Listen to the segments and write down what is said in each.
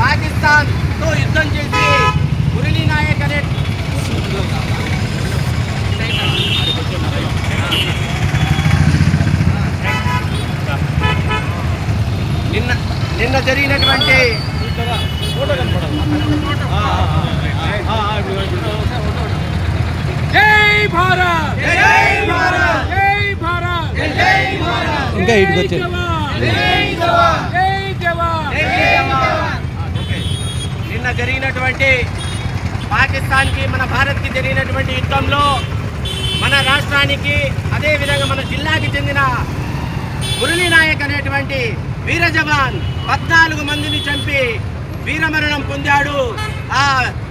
పాకిస్తాన్తో యుద్ధం చేసి మురళీ నాయక్ అనే నిన్న నిన్న జరిగినటువంటి జై భారత్! జై భారత్! జై భారత్! జై భారత్! ఇంకా ఇటుకు వచ్చారు జై జవాన్ జై జవాన్ జై జవాన్ నిన్న జరిగినటువంటి పాకిస్తాన్కి మన భారత్కి జరిగినటువంటి యుద్ధంలో మన రాష్ట్రానికి అదేవిధంగా మన జిల్లాకి చెందిన మురళీ నాయక్ అనేటువంటి వీర జవాన్ పద్నాలుగు మందిని చంపి వీరమరణం పొందాడు. ఆ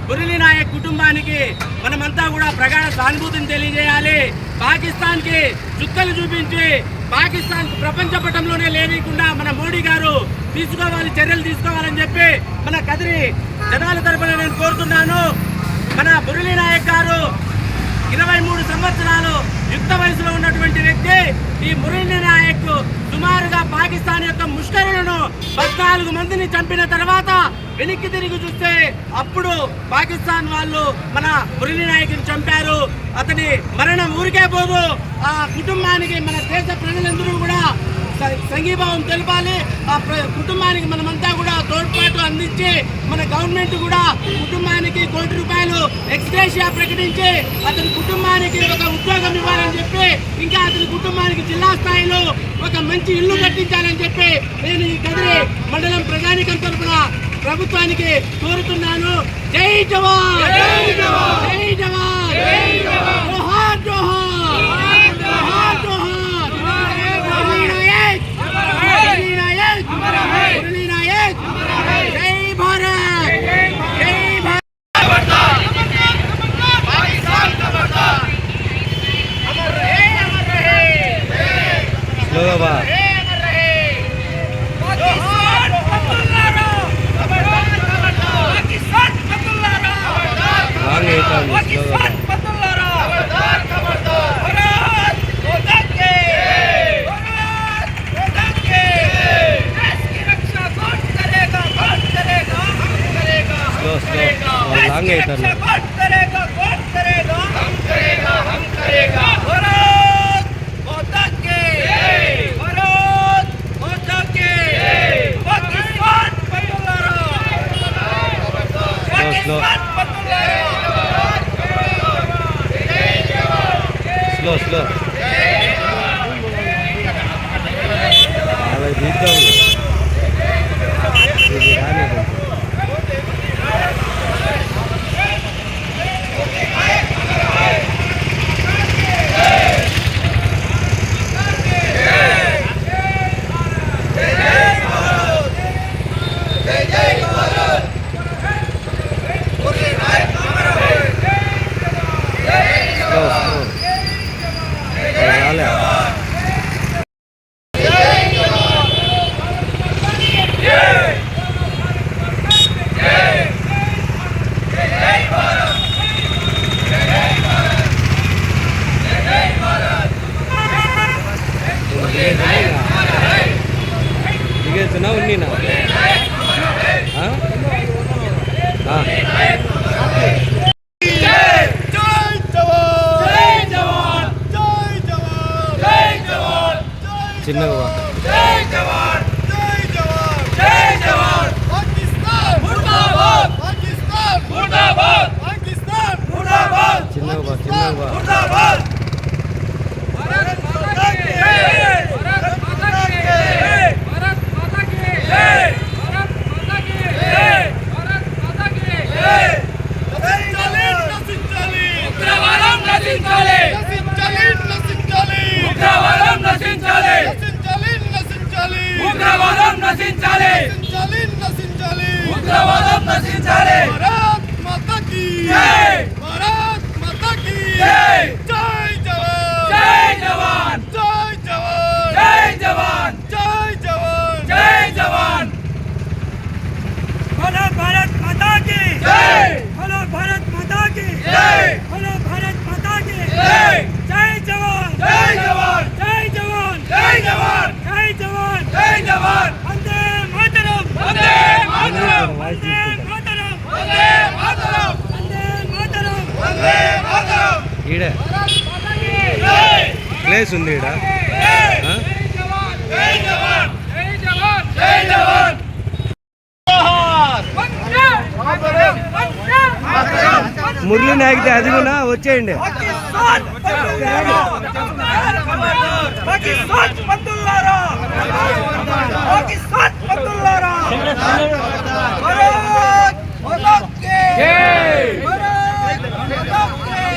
మురళీ నాయక్ కుటుంబానికి మనమంతా కూడా ప్రగాఢ సానుభూతిని తెలియజేయాలి. పాకిస్తాన్కి చుక్కలు చూపించి పాకిస్తాన్ ప్రపంచ పటంలోనే లేనికుండా మన మోడీ గారు తీసుకోవాలి చర్యలు తీసుకోవాలని చెప్పి మన కదిరి జనాల తరపున నేను కోరుతున్నాను మన మురళీ నాయక్ గారు ఇరవై మూడు సంవత్సరాలు యుక్త వయసులో ఉన్నటువంటి వ్యక్తి ఈ మురళీ నాయక్ సుమారుగా పాకిస్తాన్ యొక్క ముష్కరులను పద్నాలుగు మందిని చంపిన తర్వాత వెనక్కి తిరిగి చూస్తే అప్పుడు పాకిస్తాన్ వాళ్ళు మన మురళీ నాయకుని చంపారు. అతని మరణం ఊరికే పోదు. ఆ కుటుంబానికి మన దేశ ప్రజలందరూ కూడా సంఘీభావం తెలపాలి ఆ కుటుంబానికి మనమంతా కూడా తోడ్పాటు అందించి మన గవర్నమెంట్ కూడా కుటుంబానికి కోటి రూపాయలు ఎక్స్గ్రేషియా ప్రకటించి అతని కుటుంబానికి ఒక ఉద్యోగం ఇవ్వాలని చెప్పి ఇంకా అతని కుటుంబానికి జిల్లా స్థాయిలో ఒక మంచి ఇల్లు కట్టించాలని చెప్పి నేను ఈ కదిరి మండలం ప్రజానికం తరఫున ప్రభుత్వానికి కోరుతున్నాను జై జవాన్ జై జవాన్ జై జవాన్ జోహార్ జోహార్ జోహార్ జోహార్ మురళీ నాయక్ మురళీ నాయక్ మురళీ నాయక్ జై భారత్ జై భారత్ పాకిస్తాన్ ఖబర్దార్ मांगे धरना करेगा करेगा करेगा। हम करेगा हम करेगा। నశించాలి ఉగ్రవాదం నశించాలి భారత్ మాతా की జై భారత్ Hey! ఈడ? ప్లేస్ ఉంది ఈడ. మురళి నాగితే అది కూడా వచ్చేయండి. పాకిస్తాన్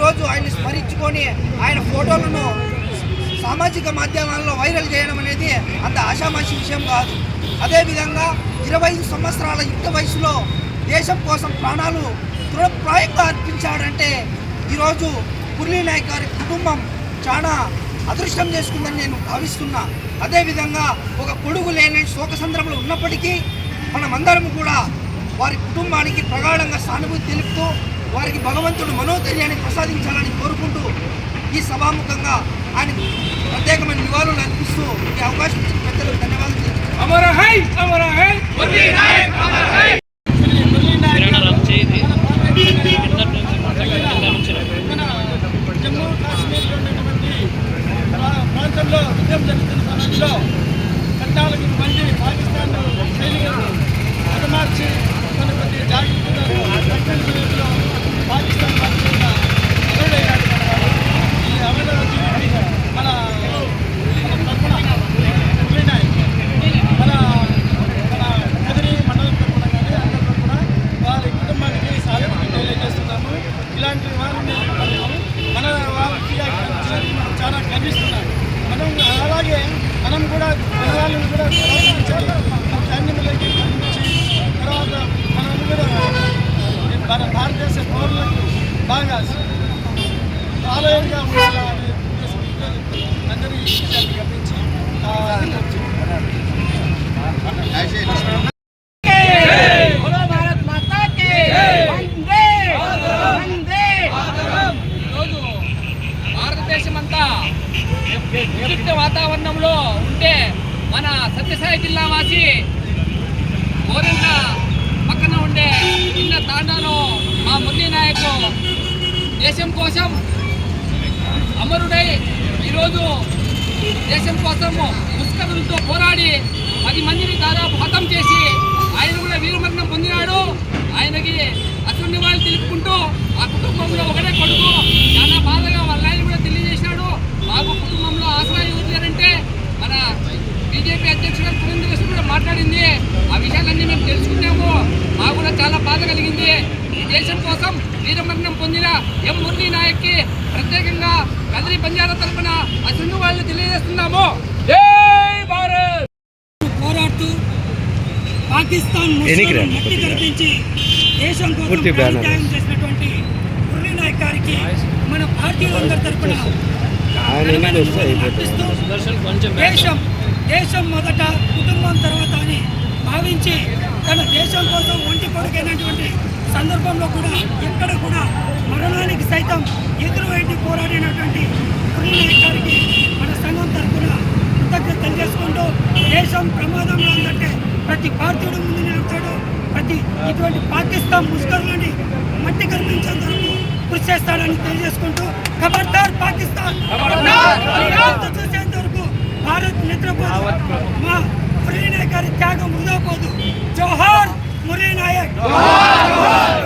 ఈరోజు ఆయన స్మరించుకొని ఆయన ఫోటోలను సామాజిక మాధ్యమాల్లో వైరల్ చేయడం అనేది అంత ఆషామాషి విషయం కాదు. అదేవిధంగా ఇరవై ఐదు సంవత్సరాల యుక్త వయసులో దేశం కోసం ప్రాణాలు దృఢప్రాయంగా అర్పించాడంటే ఈరోజు పుర్లీ నాయక్ గారి కుటుంబం చాలా అదృష్టం చేసుకుందని నేను భావిస్తున్నా. అదేవిధంగా ఒక కొడుకు లేని శోకసంద్రంలో ఉన్నప్పటికీ మనమందరం కూడా వారి కుటుంబానికి ప్రగాఢంగా సానుభూతి తెలుపుతూ వారికి భగవంతుడు మనోధైర్యాన్ని ప్రసాదించాలని కోరుకుంటూ ఈ సభాముఖంగా ఆయన ప్రత్యేకమైన నివాళులు అర్పిస్తూ ఈ అవకాశం ఇచ్చిన పెద్దలకు ధన్యవాదాలు అమర హై అమర హై. దేశం కోసం అమరుడై ఈరోజు దేశం కోసం ముస్కరులతో పోరాడి పది మందిని దాదాపు హతం చేసి ఆయన కూడా వీరమరణం పొందినాడు. ఆయనకి అసలు నివాళులు తెలుపుకుంటూ ఆ కుటుంబంలో ఒకటే కొడుకు. చాలా బాధగా వాళ్ళ ఆయన కూడా తెలియజేసినాడు. మాకు కుటుంబంలో ఆసరా ఎవరు మన బీజేపీ అధ్యక్షుడు పురంధరేశ్వర కూడా మాట్లాడింది. ఆ విషయాలన్నీ మేము తెలుసుకున్నాము ఎం మురళీ నాయక్కి ప్రత్యేకంగా కదిరి బంజారా తరఫున ఆ సింధు వాళ్ళని తెలియజేస్తున్నాము పోరాడుతూ పాకిస్తాన్ దేశం కోసం చేసినటువంటి మురళీ నాయక్ గారికి మన భారతీయులందరి తరఫున దేశం దేశం మొదట కుటుంబం తర్వాత అని భావించి తన దేశం కోసం ఒంటి కొడుకైనటువంటి సందర్భంలో కూడా ఎక్కడ కూడా మరణానికి సైతం ఎదురు వైపు పోరాడినటువంటి పురినాయక్ గారికి మన సంఘం తరఫున కృతజ్ఞత తెలియజేసుకుంటూ దేశం ప్రమాదంలో ఉందంటే ప్రతి భారతీయుడు ముందు నిలుపుతాడు ప్రతి ఇటువంటి పాకిస్తాన్ ముష్కరులని మట్టి కనిపించేంత వరకు కృషి చేస్తాడని తెలియజేసుకుంటూ ఖబర్దార్ పాకిస్తాన్ చూసేంత వరకు భారత్ నిద్రపోదు మా మురళీ నాయక్ గారి త్యాగం వృధా పోదు. జోహార్ మురళీ నాయక్ నాయక్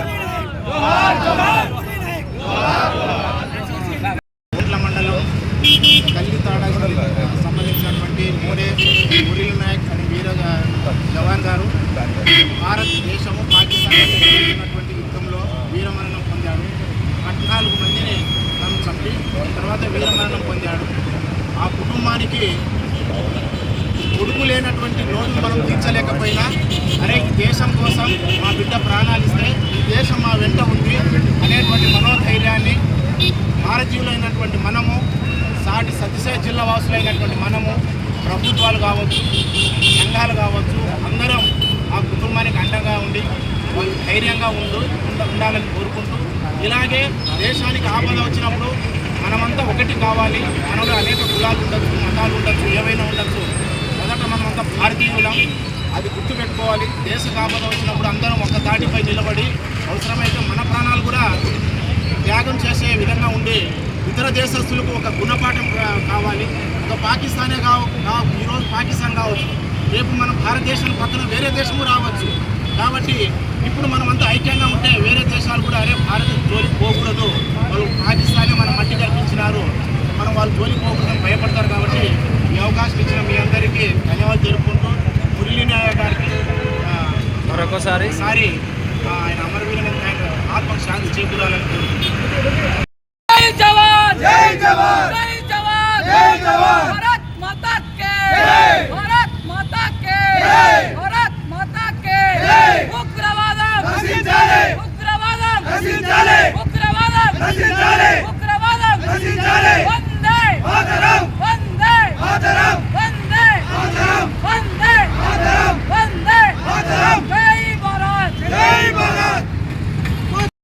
కోట్ల మండలం కల్లి తాడకి సంబంధించినటువంటి మోడే మురళీ నాయక్ అనే వీర జవాన్ గారు భారతదేశము పాకిస్తాన్ మధ్య యుద్ధంలో వీరమరణం పొందాడు పద్నాలుగు మందిని తను చంపి తర్వాత వీరమరణం పొందాడు. ఆ కుటుంబానికి కొడుకు లేనటువంటి లోటు మనం తీర్చలేకపోయినా అరే ఈ దేశం కోసం మా బిడ్డ ప్రాణాలు ఇస్తే ఈ దేశం మా వెంట ఉంది అనేటువంటి మనోధైర్యాన్ని భారతీయులైనటువంటి మనము సాటి సత్యసాయి జిల్లా వాసులైనటువంటి మనము ప్రభుత్వాలు కావచ్చు సంఘాలు కావచ్చు అందరం ఆ కుటుంబానికి అండగా ఉండి వాళ్ళు ధైర్యంగా ఉండు ఉండాలని కోరుకుంటూ ఇలాగే దేశానికి ఆపద వచ్చినప్పుడు మనమంతా ఒకటి కావాలి మనలో అనేక కులాలు ఉండొచ్చు మతాలు ఉండొచ్చు ఏవైనా ఉండొచ్చు. ఒక భారతీయులం అది గుర్తుపెట్టుకోవాలి. దేశ ఆపద వచ్చినప్పుడు అందరం ఒక దాటిపై నిలబడి అవసరమైతే మన ప్రాణాలు కూడా త్యాగం చేసే విధంగా ఉండి ఇతర దేశస్తులకు ఒక గుణపాఠం కావాలి. ఒక పాకిస్తానే కావచ్చు ఈరోజు పాకిస్తాన్ కావచ్చు. రేపు మన భారతదేశం పక్కన వేరే దేశము రావచ్చు. కాబట్టి ఇప్పుడు మనం అంతా ఐక్యంగా ఉంటే వేరే దేశాలు కూడా అరే భారత జోలికి పోకూడదు. వాళ్ళు పాకిస్తానే మన మట్టి కల్పించినారు మనం వాళ్ళు జోలికి పోకూడదని భయపడతారు కాబట్టి ఈ అవకాశం ఇచ్చిన మీ అందరికీ ధన్యవాదాలు తెలుపుకుంటూ మురళీ నాయక్ గారికి ఆ, మరొకసారి. ఆ, ఆయన అమరవీరుని ఆత్మకు శాంతి చేకూరాలని కోరుకుంటున్నాను. జై జవాన్! జై జవాన్! జై జవాన్